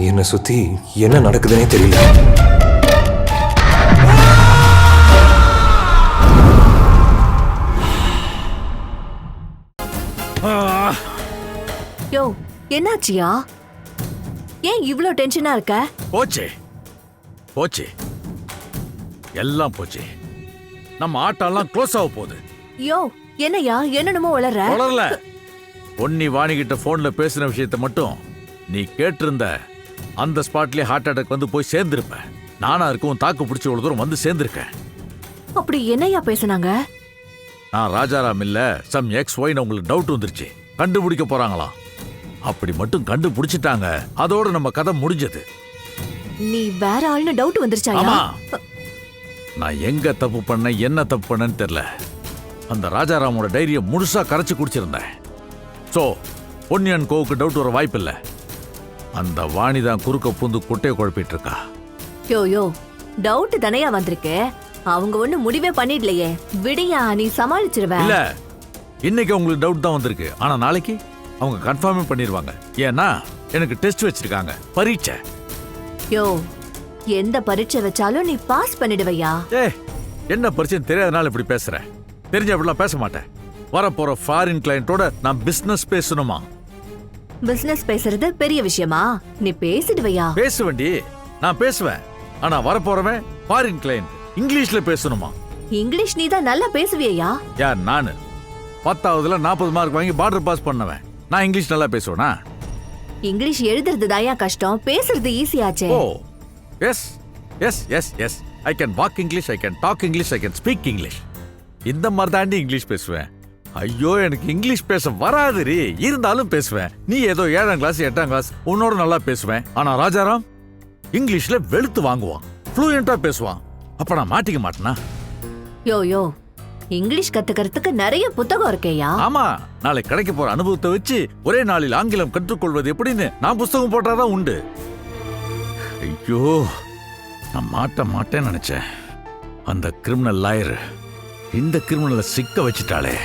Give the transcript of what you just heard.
என்னை சுத்தி என்ன நடக்குதுன்னே தெரியல. யோ என்னாச்சியா? ஏன் இவ்ளோ டென்ஷனா இருக்க? போச்சு. போச்சு. எல்லாம் போச்சு. நம்ம ஆட்டம்லாம் க்ளோஸ் ஆக போகுது. யோ என்னையா? என்னென்னமோ வளர்ற? வளரல. பொன்னி வாணிகிட்ட போன்ல பேசின விஷயத்தை மட்டும் நீ கேட்டிருந்த அந்த ஸ்பாட்லயே ஹார்ட் அட்டாக் வந்து போய் சேர்ந்திருப்ப நானா இருக்கும் தாக்கு பிடிச்சி இவ்வளவு தூரம் வந்து சேர்ந்திருக்கேன். அப்படி என்னையா பேசுனாங்க? நான் ராஜாராம் இல்ல சம் எக்ஸ் ஒய்னு உங்களுக்கு டவுட் வந்துருச்சு. கண்டுபிடிக்க போறாங்களாம். அப்படி மட்டும் கண்டுபிடிச்சிட்டாங்க. அதோட நம்ம கதை முடிஞ்சது. நீ வேற ஆள்னு டவுட் வந்துருச்சாயா? ஆமா. நான் எங்க தப்பு பண்ணேன் என்ன தப்பு பண்ணேன்னு தெரியல. அந்த ராஜாராமோட டைரியை முழுசா கரைச்சு குடிச்சிருந்தேன். சோ பொன்னியன் கோவுக்கு டவுட் வர வாய்ப்பில்ல. அந்த வாணி தான் குறுக்க பூந்து குட்டையை குழப்பிட்டு இருக்கா யோ யோ டவுட் தானையா வந்திருக்கு? அவங்க ஒண்ணு முடிவே பண்ணிடலையே. விடியா நீ சமாளிச்சிருவ. இல்ல இன்னைக்கு உங்களுக்கு டவுட் தான் வந்திருக்கு. ஆனா நாளைக்கு அவங்க கன்ஃபார்மே பண்ணிடுவாங்க ஏன்னா எனக்கு டெஸ்ட் வச்சிருக்காங்க. பரீட்சை. யோ எந்த பரீட்சை வச்சாலும் நீ பாஸ் பண்ணிடுவையா? ஏ என்ன பிரச்சனை தெரியாதனால இப்படி பேசுற? தெரிஞ்ச அப்படிலாம் பேச மாட்டேன். வரப்போற ஃபாரின் கிளையண்டோட நான் பிசினஸ் பேசணுமா? பிசினஸ் பேசுறது பெரிய விஷயமா? நீ பேசிடுவையா? பேசுவேண்டி. நான் பேசுவேன். ஆனா வரப்போறவன் ஃபாரின் கிளையண்ட் இங்கிலீஷ்ல பேசணுமா? இங்கிலீஷ் நீ தான் நல்லா பேசுவியா யார்? நானு. பத்தாவதுல நாற்பது மார்க் வாங்கி பார்டர் பாஸ் பண்ணவன். நான் இங்கிலீஷ் நல்லா பேசுவேனா? இங்கிலீஷ் எழுதுறது தாயா கஷ்டம்? பேசுறது ஈஸியாச்சே ஓ. Yes yes yes yes I can walk English I can talk English I can speak English இந்த மாதிரி தாண்டி இங்கிலீஷ் பேசுவேன். ஐயோ எனக்கு இங்கிலீஷ் பேச வராது ரீ இருந்தாலும் பேசுவேன். நீ ஏதோ ஏழாம் கிளாஸ் எட்டாம் கிளாஸ் உன்னோட நல்லா பேசுவேன். ஆனா ராஜாராம் இங்கிலீஷ்ல வெளுத்து வாங்குவான். ஃப்ளூயண்டா பேசுவான். அப்ப நான் மாட்டிக்க மாட்டேனா? யோ யோ இங்கிலீஷ் கத்துக்கிறதுக்கு நிறைய புத்தகம் இருக்கேயா ஆமா நாளைக்கு கிடைக்க போற அனுபவத்தை வச்சு ஒரே நாளில் ஆங்கிலம் கற்றுக்கொள்வது எப்படின்னு நான் புஸ்தகம் போட்டாதான் உண்டு. ஐயோ நான் மாட்ட மாட்டேன்னு நினைச்சேன். அந்த கிரிமினல் லாயர் இந்த கிரிமினலை சிக்க வச்சிட்டாளே.